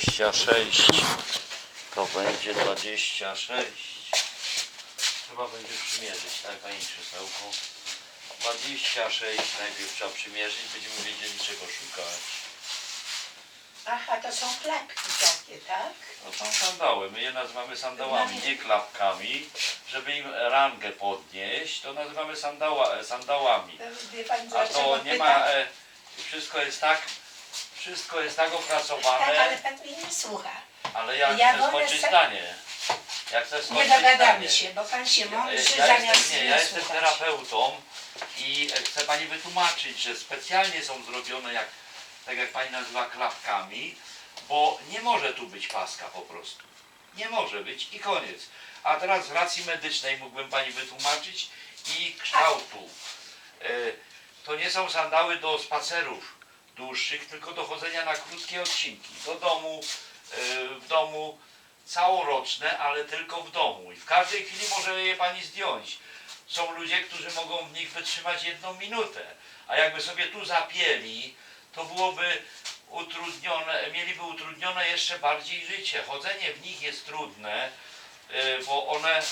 26 to będzie 26 chyba będzie przymierzyć, tak Pani krzesełko 26 najpierw trzeba przymierzyć, będziemy wiedzieli czego szukać. Aha, to są klapki takie, tak? No są sandały, my je nazywamy sandałami, Mamy- nie klapkami. Żeby im rangę podnieść, to nazywamy sandała, sandałami. To Wie Pani a dlaczego to nie pytam? ma, e, wszystko jest tak wszystko jest tak Tak, opracowane ale Pan mnie nie słucha. Ale ja, Ja chcę skończyć se- zdanie. Ja chcę Nie skończyć dogadamy zdanie. się, bo Pan się Ja, mądrzy ja, zamiast jestem, nie, ja jestem słuchać. terapeutą i chcę Pani wytłumaczyć, że specjalnie są zrobione jak, tak jak Pani nazywa klapkami, bo nie może tu być paska po prostu. Nie może być i koniec. A teraz z racji medycznej mógłbym Pani wytłumaczyć i kształtu. E, To nie są sandały do spacerów dłuższych, tylko do chodzenia na krótkie odcinki. Do domu, e, w domu całoroczne, ale tylko w domu. I w każdej chwili może je pani zdjąć. Są ludzie, którzy mogą w nich wytrzymać jedną minutę. A jakby sobie tu zapieli, to byłoby utrudnione, mieliby utrudnione jeszcze bardziej życie. Chodzenie w nich jest trudne, y, bo one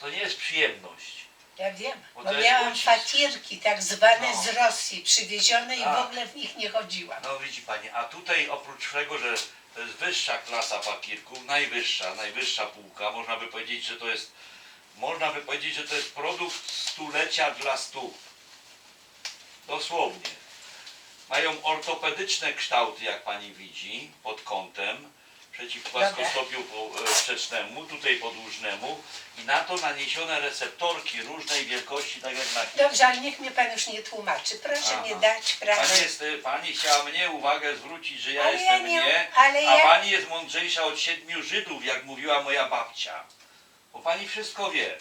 to nie jest przyjemność. Ja wiem, Bo jest miałam ucisk. fatierki tak zwane No. z Rosji przywiezione i w Tak. ogóle w nich nie chodziłam. No widzi pani, a tutaj oprócz tego, że to jest wyższa klasa fakirków, najwyższa, najwyższa półka, można by powiedzieć, że to jest można by powiedzieć, że to jest produkt stulecia dla stóp. Dosłownie. Mają ortopedyczne kształty, jak pani widzi, pod kątem, przeciw płaskostopiu po- e, wstecznemu, tutaj podłużnemu i na to naniesione receptorki różnej wielkości, tak jak na Dobrze, ale niech mnie Pan już nie tłumaczy. Proszę Aha. mnie dać prawo. Pani, jest, y, pani chciała mnie uwagę zwrócić, że ja Ale ja jestem nie- nie, ale a ja- pani jest mądrzejsza od siedmiu Żydów, jak mówiła moja babcia. Bo pani wszystko wie.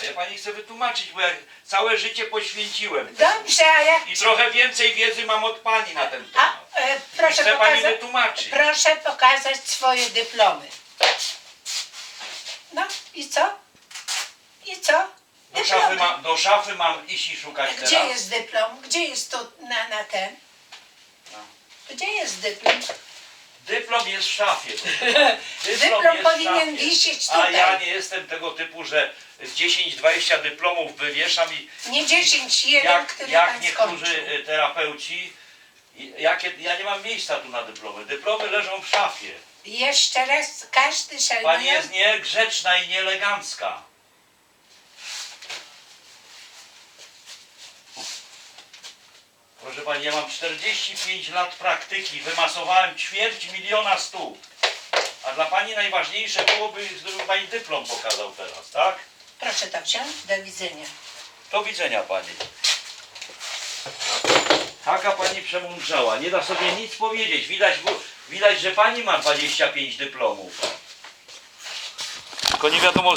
A ja pani chcę wytłumaczyć, bo ja całe życie poświęciłem. temu. Dobrze, a jak... I trochę więcej wiedzy mam od pani na ten A, temat. E, proszę pani pokazać... wytłumaczyć. Proszę pokazać swoje dyplomy. No i co? I co? Do Dyplomy. szafy, mam, do szafy mam iść i szukać Gdzie teraz? jest dyplom? Gdzie jest to na, na ten? No. Gdzie jest dyplom? Dyplom jest w szafie. Dyplom jest w powinien szafie. wisieć A tutaj. ja nie jestem tego typu, że 10-20 dyplomów wywieszam i Nie 10, jeden, jak, który jak pan niektórzy skończył. y, terapeuci, jakie, ja nie mam miejsca tu na dyplomy. Dyplomy leżą w szafie. Jeszcze raz, każdy Pani szaluje. jest niegrzeczna i nieelegancka. Proszę Pani, ja mam 45 lat praktyki, wymasowałem ćwierć miliona stóp. A dla Pani najważniejsze byłoby, gdyby Pani dyplom pokazał teraz, tak? Proszę to wziąć. Do widzenia. Do widzenia Pani. Taka Pani przemądrzała, nie da sobie nic powiedzieć. Widać, widać że Pani ma 25 dyplomów. Tylko nie wiadomo z